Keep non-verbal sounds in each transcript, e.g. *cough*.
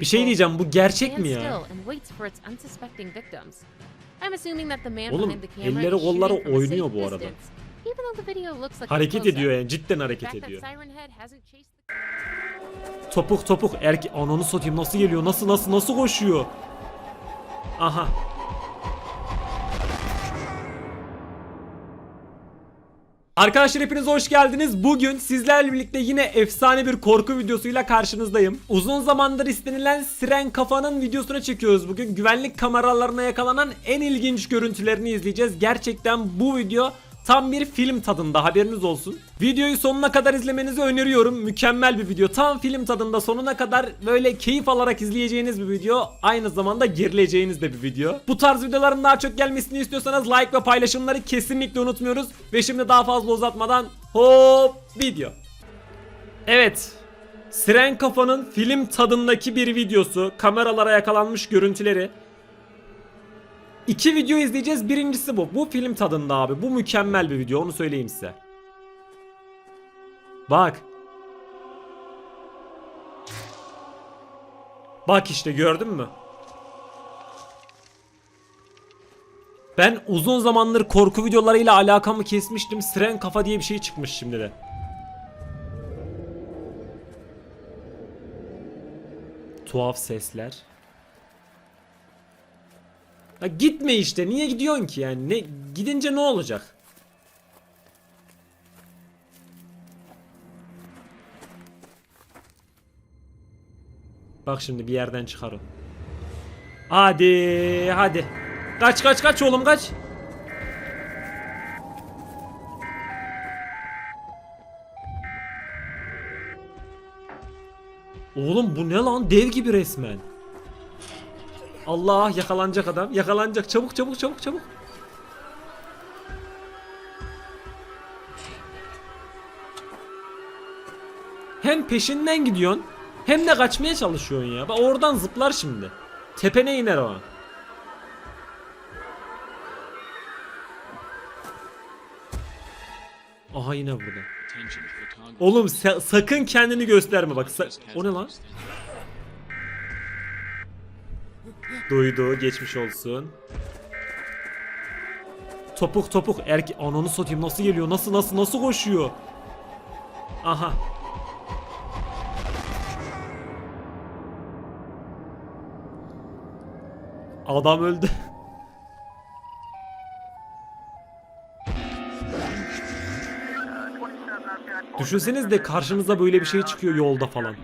Bir şey diyeceğim bu gerçek mi ya? Oğlum, elleri kolları oynuyor bu arada. Hareket ediyor yani cidden hareket ediyor. *laughs* Topuk topuk erke ananı satayım nasıl geliyor nasıl nasıl nasıl koşuyor. Aha. Arkadaşlar hepiniz hoş geldiniz. Bugün sizlerle birlikte yine efsane bir korku videosuyla karşınızdayım. Uzun zamandır istenilen Siren Kafa'nın videosunu çekiyoruz bugün. Güvenlik kameralarına yakalanan en ilginç görüntülerini izleyeceğiz. Gerçekten bu video Tam bir film tadında haberiniz olsun. Videoyu sonuna kadar izlemenizi öneriyorum. Mükemmel bir video. Tam film tadında sonuna kadar böyle keyif alarak izleyeceğiniz bir video. Aynı zamanda gerileceğiniz de bir video. Bu tarz videoların daha çok gelmesini istiyorsanız like ve paylaşımları kesinlikle unutmuyoruz. Ve şimdi daha fazla uzatmadan hop video. Evet. Siren Kafa'nın film tadındaki bir videosu. Kameralara yakalanmış görüntüleri. İki video izleyeceğiz. Birincisi bu. Bu film tadında abi. Bu mükemmel bir video. Onu söyleyeyim size. Bak. Bak işte gördün mü? Ben uzun zamandır korku videolarıyla alakamı kesmiştim. Siren kafa diye bir şey çıkmış şimdi de. Tuhaf sesler. Ya gitme işte. Niye gidiyorsun ki yani? Ne gidince ne olacak? Bak şimdi bir yerden çıkar o. Hadi, hadi. Kaç kaç kaç oğlum kaç. Oğlum bu ne lan? Dev gibi resmen. Allah yakalanacak adam. Yakalanacak. Çabuk çabuk çabuk çabuk. Hem peşinden gidiyorsun hem de kaçmaya çalışıyorsun ya. Bak oradan zıplar şimdi. Tepene iner o. Aha yine burada. Oğlum sa- sakın kendini gösterme bak. sa- o ne lan? Duydu geçmiş olsun. Topuk topuk erke ananı satayım nasıl geliyor nasıl nasıl nasıl koşuyor. Aha. Adam öldü. Düşünseniz de karşınıza böyle bir şey çıkıyor yolda falan.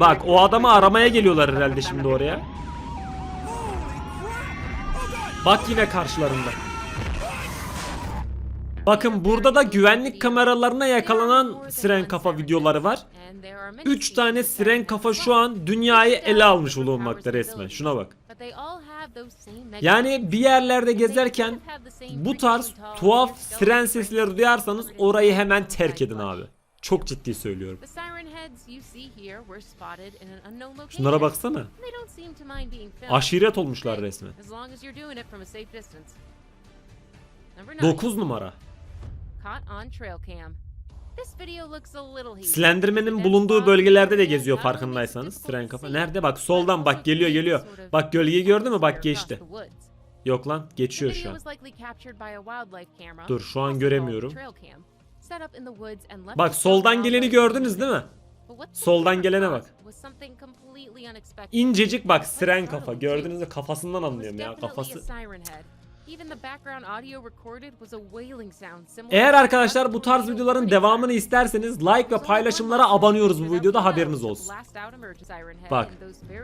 Bak o adamı aramaya geliyorlar herhalde şimdi oraya. Bak yine karşılarında. Bakın burada da güvenlik kameralarına yakalanan siren kafa videoları var. 3 tane siren kafa şu an dünyayı ele almış bulunmakta resmen. Şuna bak. Yani bir yerlerde gezerken bu tarz tuhaf siren sesleri duyarsanız orayı hemen terk edin abi. Çok ciddi söylüyorum. Şunlara baksana. Aşiret olmuşlar resmen. 9 numara. Slenderman'in bulunduğu bölgelerde de geziyor farkındaysanız. Siren kafa. Nerede? Bak soldan bak geliyor geliyor. Bak gölgeyi gördün mü? Bak geçti. Yok lan geçiyor şu an. Dur, şu an göremiyorum. Bak soldan geleni gördünüz değil mi? Soldan gelene bak. İncecik bak siren kafa. Gördüğünüzde kafasından anlıyorum ya kafası. Eğer arkadaşlar bu tarz videoların devamını isterseniz like ve paylaşımlara abanıyoruz bu videoda haberiniz olsun. Bak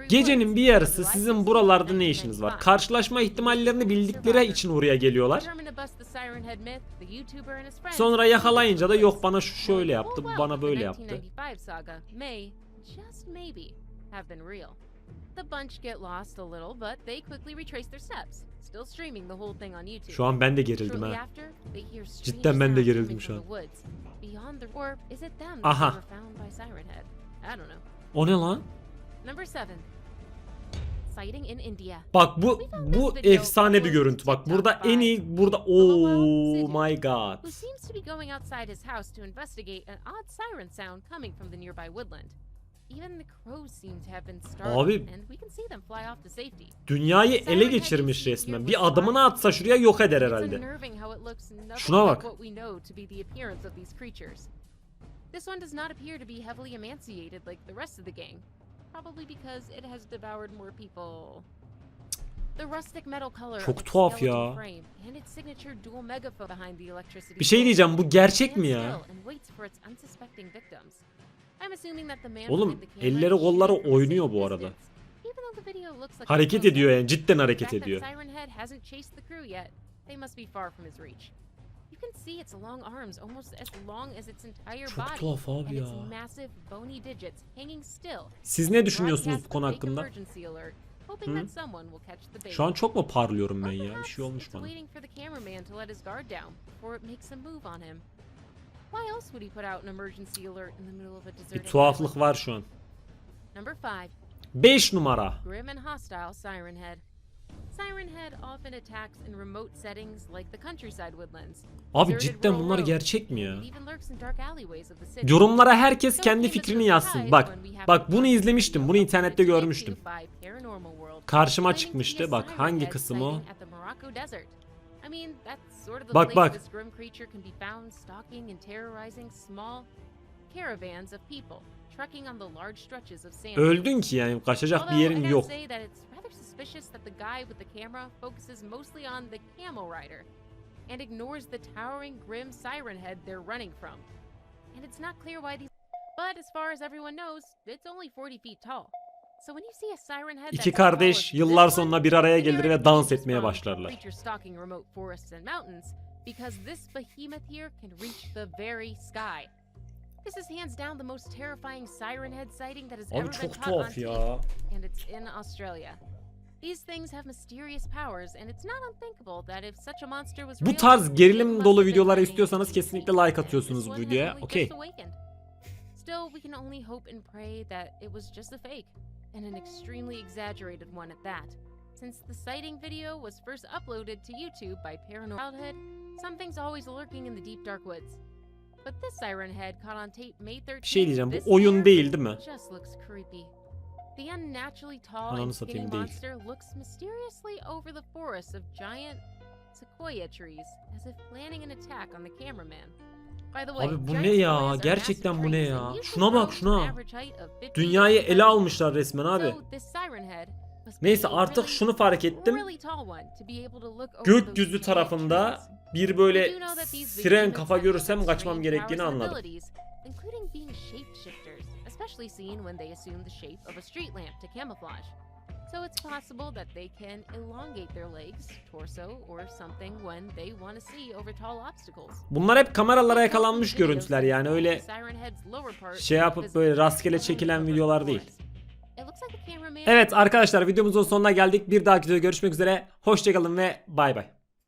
gecenin bir yarısı sizin buralarda ne işiniz var? Karşılaşma ihtimallerini bildikleri için oraya geliyorlar. Sonra yakalayınca da yok bana şu şöyle yaptı, bana böyle yaptı. The bunch get lost a little, but they quickly retrace their steps. Still streaming the whole thing on YouTube. Şu an ben de gerildim ha. Cidden ben de gerildim şu an. Aha. O ne lan? Number seven. sighting in India. Bak bu bu efsane bir görüntü. Bak burada en iyi burada oh my god. who seems to be going outside his house to investigate an odd siren sound coming from the nearby woodland. Abi. Dünyayı ele geçirmiş resmen. Bir adımını atsa şuraya yok eder herhalde. Şuna bak. This one does not appear to be heavily emaciated like the rest of the gang, probably because it has devoured more people. The rustic metal color Çok tuhaf ya. Bir şey diyeceğim bu gerçek mi ya? Oğlum, elleri kolları oynuyor bu arada. Hareket ediyor yani cidden hareket ediyor. Çok tuhaf abi ya. Siz ne düşünüyorsunuz bu konu hakkında? Hı? Şu an çok mu parlıyorum ben ya? Bir şey olmuş bana. Why else would he put out an emergency alert in the middle of a Bir deserted tuhaflık var şu an. Number 5. 5 numara. Grim and hostile Siren Head. Siren Head often attacks in remote settings like the countryside woodlands. Abi deserted cidden rural bunlar roads, gerçek mi ya? and It even lurks in dark alleyways of the city. Yorumlara herkes kendi fikrini yazsın. Bak, bak bunu izlemiştim. Bunu internette görmüştüm. Karşıma çıkmıştı. Bak hangi kısım o? Sighting at the Morocco Desert. I mean, that's sort of the Bak, place bak. this grim creature can be found stalking and terrorizing small caravans of people, trekking on the large stretches of sand. Öldün ki yani kaçacak bir yerin yok. say that it's rather suspicious that the guy with the camera focuses mostly on the camel rider and ignores the towering grim siren head they're running from. And it's not clear why these but as far as everyone knows, it's only 40 feet tall. So when you see a siren head İki kardeş yıllar sonra bir araya gelir ve dans etmeye başlarlar. Abi çok tuhaf ya. and it's in Australia. These things have mysterious powers, and it's not unthinkable that if such a monster was Bu tarz gerilim dolu videolar istiyorsanız in kesinlikle like atıyorsunuz bu videoya. Okey. Still, we can only hope and pray that it was just a fake, and an extremely exaggerated one at that. Since the sighting video was first uploaded to YouTube by Paranormal Childhood, something's always lurking in the deep dark woods. But this siren head caught on tape May 13th Bir şey diyeceğim bu oyun değil değil mi? just looks creepy. The unnaturally tall Ananı and skinny satayım değil. monster looks mysteriously over the forest of giant sequoia trees, as if planning an attack on the cameraman. By the way, Abi bu giant ne ya? sequoias are Gerçekten massive bu ne trees ya? usually Şuna bak, grow to şuna. an average height of 50 Dünyayı feet. ele almışlar resmen abi. So this siren head must be Neyse a artık really, şunu fark ettim. really tall one to be able to look over Gökyüzü giant tarafında trees. bir böyle siren kafa görürsem kaçmam gerektiğini anladım. Especially seen when they assume the shape of a street lamp to camouflage. So it's possible that they can elongate their legs, torso, or something when they want to see over tall obstacles. Bunlar hep kameralara yakalanmış görüntüler yani öyle şey yapıp böyle rastgele çekilen videolar değil. Evet arkadaşlar videomuzun sonuna geldik. Bir dahaki videoda görüşmek üzere. Hoşçakalın ve bay bay.